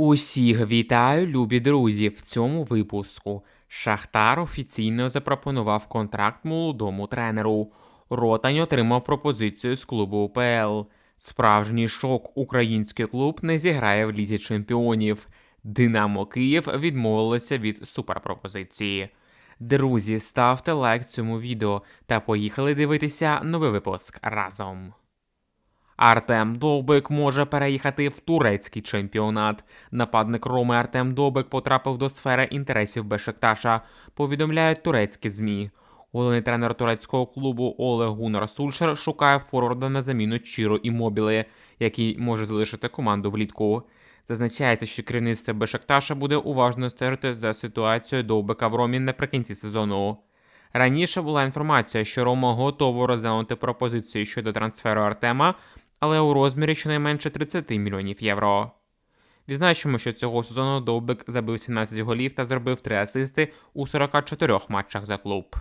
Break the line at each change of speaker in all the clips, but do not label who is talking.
Усіх вітаю, любі друзі! В цьому випуску Шахтар офіційно запропонував контракт молодому тренеру. Ротань отримав пропозицію з клубу УПЛ. Справжній шок український клуб не зіграє в лізі чемпіонів. Динамо Київ відмовилося від суперпропозиції. Друзі, ставте лайк цьому відео та поїхали дивитися новий випуск разом. Артем Довбик може переїхати в турецький чемпіонат. Нападник Роми Артем Довбик потрапив до сфери інтересів Бешикташа, повідомляють турецькі ЗМІ. Головний тренер турецького клубу Олег Гунар Сульшер шукає форварда на заміну Чіро Іммобіле, який може залишити команду влітку. Зазначається, що керівництво Бешикташа буде уважно стежити за ситуацією Довбика в Ромі наприкінці сезону. Раніше була інформація, що Рома готова розглянути пропозицію щодо трансферу Артема, але у розмірі щонайменше 30 мільйонів євро. Відзначимо, що цього сезону Довбик забив 17 голів та зробив 3 асисти у 44 матчах за клуб.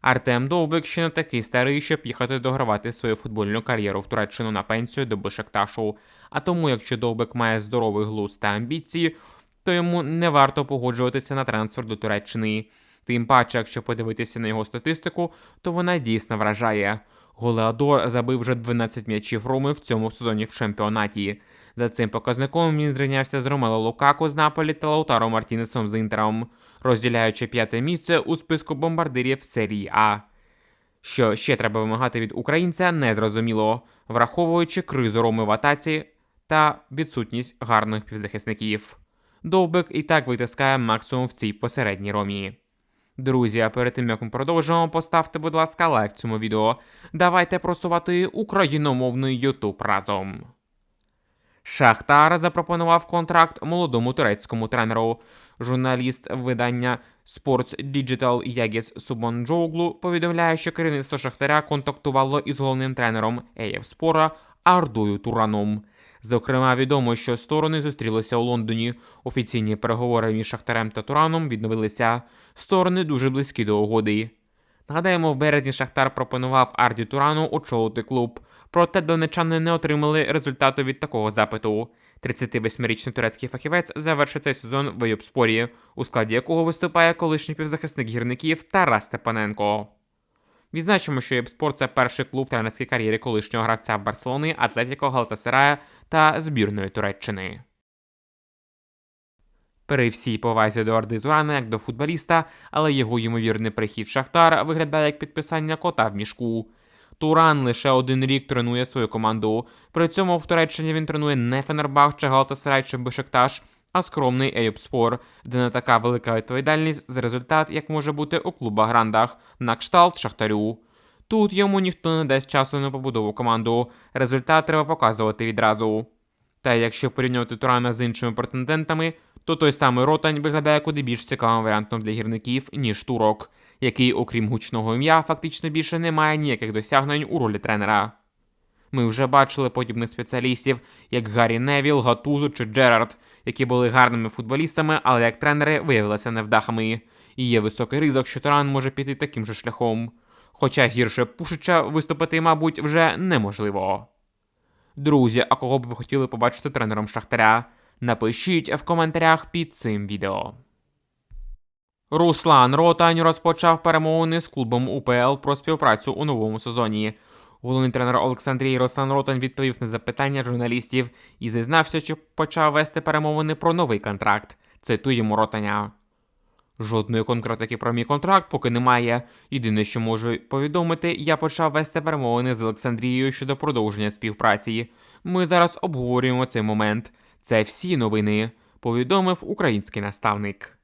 Артем Довбик ще не такий старий, щоб їхати догравати свою футбольну кар'єру в Туреччину на пенсію до Бешекташу. А тому, якщо Довбик має здоровий глузд та амбіції, то йому не варто погоджуватися на трансфер до Туреччини. Тим паче, якщо подивитися на його статистику, то вона дійсно вражає. Голеадор забив вже 12 м'ячів Роми в цьому сезоні в чемпіонаті. За цим показником він зрівнявся з Ромело Лукаку з Наполі та Лаутаро Мартінесом з Інтером, розділяючи п'яте місце у списку бомбардирів серії А. Що ще треба вимагати від українця, незрозуміло, враховуючи кризу Роми в атаці та відсутність гарних півзахисників. Довбик і так витискає максимум в цій посередній ромі. Друзі, а перед тим як ми продовжимо, поставте, будь ласка, лайк цьому відео. Давайте просувати україномовний Ютуб разом. Шахтар запропонував контракт молодому турецькому тренеру. Журналіст видання Sports Digital Ягіс Субонджоглу повідомляє, що керівництво Шахтаря контактувало із головним тренером Еєв Спора Ардою Тураном. Зокрема, відомо, що сторони зустрілися у Лондоні. Офіційні переговори між Шахтарем та Тураном відновилися. Сторони дуже близькі до угоди. Нагадаємо, в березні Шахтар пропонував Арді Турану очолити клуб, проте донечани не отримали результату від такого запиту. 38-річний турецький фахівець завершить цей сезон в Йобспорі, у складі якого виступає колишній півзахисник гірників Тарас Степаненко. Відзначимо, що Єбспорт це перший клуб в тренерській кар'єрі колишнього гравця Барселони, Атлетіко Галтасарая та збірної Туреччини. При всій повазі до Орди Турана як до футболіста, але його ймовірний прихід в Шахтар виглядає як підписання кота в мішку. Туран лише один рік тренує свою команду. При цьому в Туреччині він тренує не Фенербах чи Галтасарай чи Бешикташ, а скромний Ейопспор, де не така велика відповідальність за результат, як може бути у клубах грандах, на кшталт Шахтарю. Тут йому ніхто не дасть часу на побудову команду. Результат треба показувати відразу. Та якщо порівнювати Турана з іншими претендентами, то той самий Ротань виглядає куди більш цікавим варіантом для гірників, ніж турок, який, окрім гучного ім'я, фактично більше не має ніяких досягнень у ролі тренера. Ми вже бачили подібних спеціалістів, як Гаррі Невіл, Гатузу чи Джерард, які були гарними футболістами, але як тренери виявилися невдахами. І є високий ризик, що Туран може піти таким же шляхом. Хоча гірше Пушича виступити, мабуть, вже неможливо. Друзі, а кого б ви хотіли побачити тренером Шахтаря? Напишіть в коментарях під цим відео. Руслан Ротань розпочав перемовини з клубом УПЛ про співпрацю у новому сезоні. Головний тренер Олександрій Руслан Ротань відповів на запитання журналістів і зізнався, що почав вести перемовини про новий контракт. Цитуємо Ротаня. Жодної конкретики про мій контракт поки немає. Єдине, що можу повідомити, я почав вести перемовини з Олександрією щодо продовження співпраці. Ми зараз обговорюємо цей момент. Це всі новини, повідомив український наставник.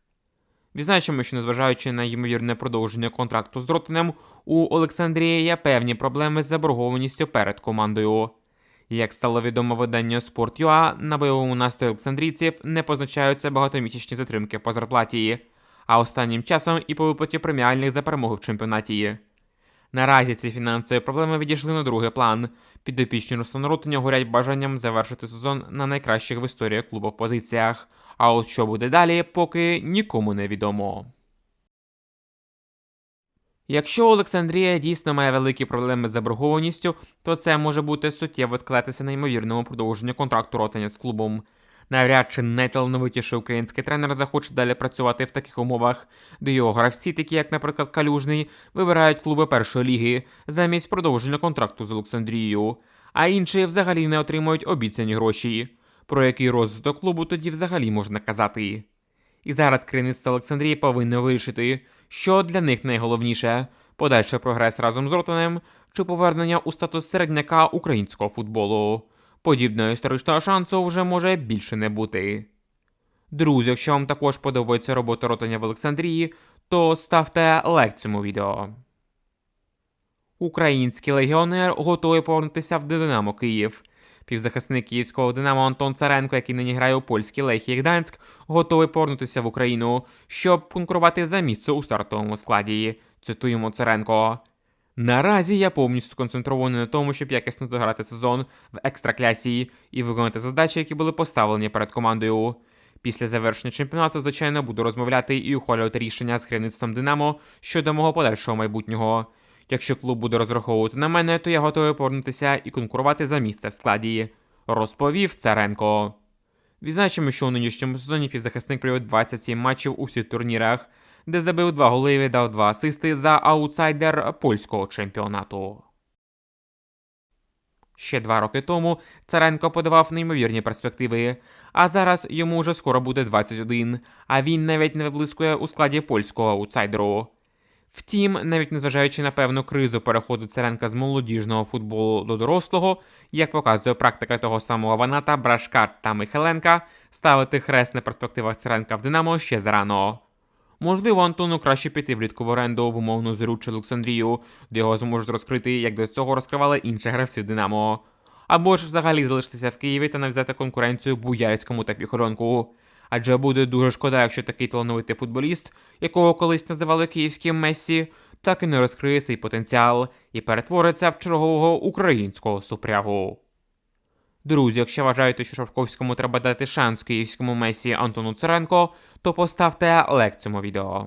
Відзначимо, що незважаючи на ймовірне продовження контракту з Ротанем, у Олександрії є певні проблеми з заборгованістю перед командою. Як стало відомо виданню Sport.ua, на бойовому настрої олександрійців не позначаються багатомісячні затримки по зарплаті, а останнім часом і по виплаті преміальних за перемоги в чемпіонаті. Наразі ці фінансові проблеми відійшли на другий план. Підопічні Руслана Ротаня горять бажанням завершити сезон на найкращих в історії клубу позиціях. А от що буде далі, поки нікому не відомо. Якщо Олександрія дійсно має великі проблеми з заборгованістю, то це може бути суттєво склатися на ймовірному продовженні контракту Ротаня з клубом. Навряд чи найталановитіший український тренер захоче далі працювати в таких умовах, де його гравці, такі як, наприклад, Калюжний, вибирають клуби першої ліги замість продовження контракту з Олександрією, а інші взагалі не отримують обіцяні гроші. Про який розвиток клубу тоді взагалі можна казати. І зараз керівництво Олександрії повинно вирішити, що для них найголовніше подальший прогрес разом з Ротанем чи повернення у статус середняка українського футболу. Подібного історичного шансу вже може більше не бути. Друзі, якщо вам також подобається робота Ротаня в Олександрії, то ставте лайк цьому відео. Український легіонер готовий повернутися в Динамо Київ. Півзахисник київського Динамо Антон Царенко, який нині грає у польській Лехії Гданськ, готовий повернутися в Україну, щоб конкурувати за місце у стартовому складі. Цитуємо Царенко. Наразі я повністю сконцентрований на тому, щоб якісно дограти сезон в екстраклясі і виконати задачі, які були поставлені перед командою. Після завершення чемпіонату, звичайно, буду розмовляти і ухвалювати рішення з керівництвом Динамо щодо мого подальшого майбутнього. Якщо клуб буде розраховувати на мене, то я готовий повернутися і конкурувати за місце в складі, розповів Царенко. Відзначимо, що у нинішньому сезоні півзахисник провів 27 матчів у всіх турнірах, де забив два голи і віддав два асисти за аутсайдер польського чемпіонату. Ще два роки тому Царенко подавав неймовірні перспективи, а зараз йому вже скоро буде 21, а він навіть не виблискує у складі польського аутсайдеру. Втім, навіть незважаючи на певну кризу переходу Царенка з молодіжного футболу до дорослого, як показує практика того самого Ваната, Брашка та Михайленка, ставити хрест на перспективах Царенка в Динамо ще зарано. Можливо, Антону краще піти влітку в оренду в умовну Зру чи Олександрію, де його зможуть розкрити, як до цього розкривали інші гравці Динамо. Або ж взагалі залишитися в Києві та навзяти конкуренцію Буяльському та Піхоронку. Адже буде дуже шкода, якщо такий талановитий футболіст, якого колись називали київським Мессі, так і не розкриє свій потенціал і перетвориться в чергового українського супрягу. Друзі, якщо вважаєте, що Шовковському треба дати шанс київському Месі Антону Царенко, то поставте лайк цьому відео.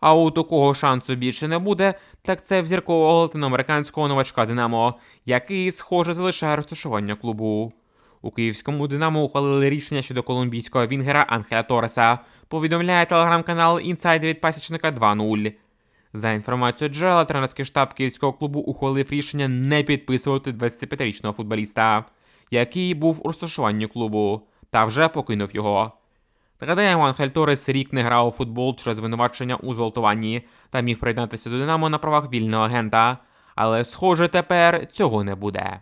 А у такого шансу більше не буде, так це зіркового латиноамериканського новачка Динамо, який, схоже, залишає розташування клубу. У київському Динамо ухвалили рішення щодо колумбійського вінгера Анхеля Тореса, повідомляє телеграм-канал Інсайд від пасічника 2.0. За інформацією джерела, тренерський штаб київського клубу ухвалив рішення не підписувати 25-річного футболіста, який був у розташуванні клубу, та вже покинув його. Нагадаємо, Анхель Торес рік не грав у футбол через звинувачення у зґвалтуванні та міг приєднатися до Динамо на правах вільного агента, але, схоже, тепер цього не буде.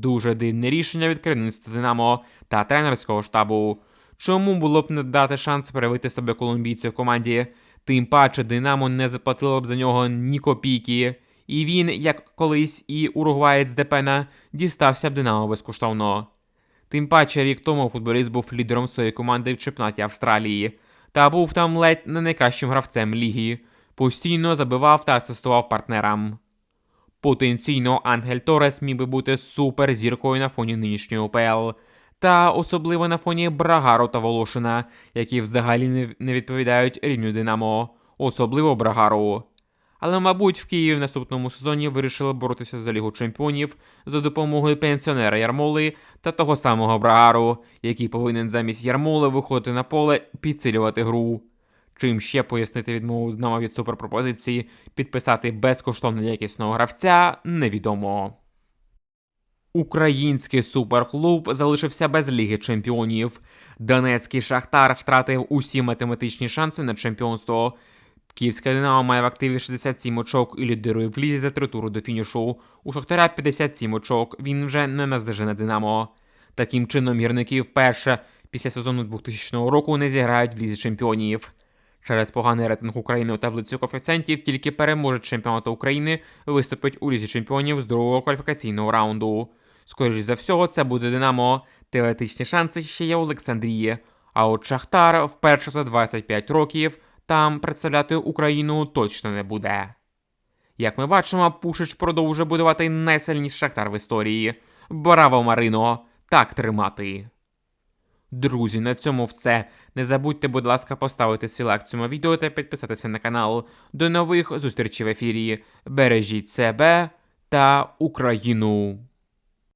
Дуже дивне рішення від керівництва Динамо та тренерського штабу. Чому було б не дати шанс проявити себе колумбійцю в команді? Тим паче Динамо не заплатило б за нього ні копійки, і він, як колись і уругваєць Депена, дістався б Динамо безкоштовно. Тим паче рік тому футболіст був лідером своєї команди в чемпіонаті Австралії та був там ледь не найкращим гравцем ліги, постійно забивав та асистував партнерам. Потенційно Ангель Торес міг би бути суперзіркою на фоні нинішньої УПЛ, та особливо на фоні Брагару та Волошина, які взагалі не- відповідають рівню Динамо, особливо Брагару. Але, мабуть, в Києві в наступному сезоні вирішили боротися за Лігу Чемпіонів за допомогою пенсіонера Ярмоли та того самого Брагару, який повинен замість Ярмоли виходити на поле підсилювати гру. Чим ще пояснити відмову Динамо від суперпропозиції, підписати безкоштовно якісного гравця, невідомо. Український суперклуб залишився без Ліги Чемпіонів. Донецький Шахтар втратив усі математичні шанси на чемпіонство. Київська Динамо має в активі 67 очок і лідирує в лізі за три тури до фінішу. У Шахтаря 57 очок. Він вже не наздожене Динамо. Таким чином, гірники вперше після сезону 2000 року не зіграють в лізі чемпіонів. Через поганий рейтинг України у таблицю коефіцієнтів тільки переможець чемпіонату України виступить у лізі чемпіонів з другого кваліфікаційного раунду. Скоріше за всього, це буде Динамо. Теоретичні шанси ще є у Олександрії. А от Шахтар вперше за 25 років там представляти Україну точно не буде. Як ми бачимо, Пушич продовжує будувати найсильніший Шахтар в історії. Браво, Марино! Так тримати! Друзі, на цьому все. Не забудьте, будь ласка, поставити свій лайк цьому відео та підписатися на канал. До нових зустрічей в ефірі. Бережіть себе та Україну!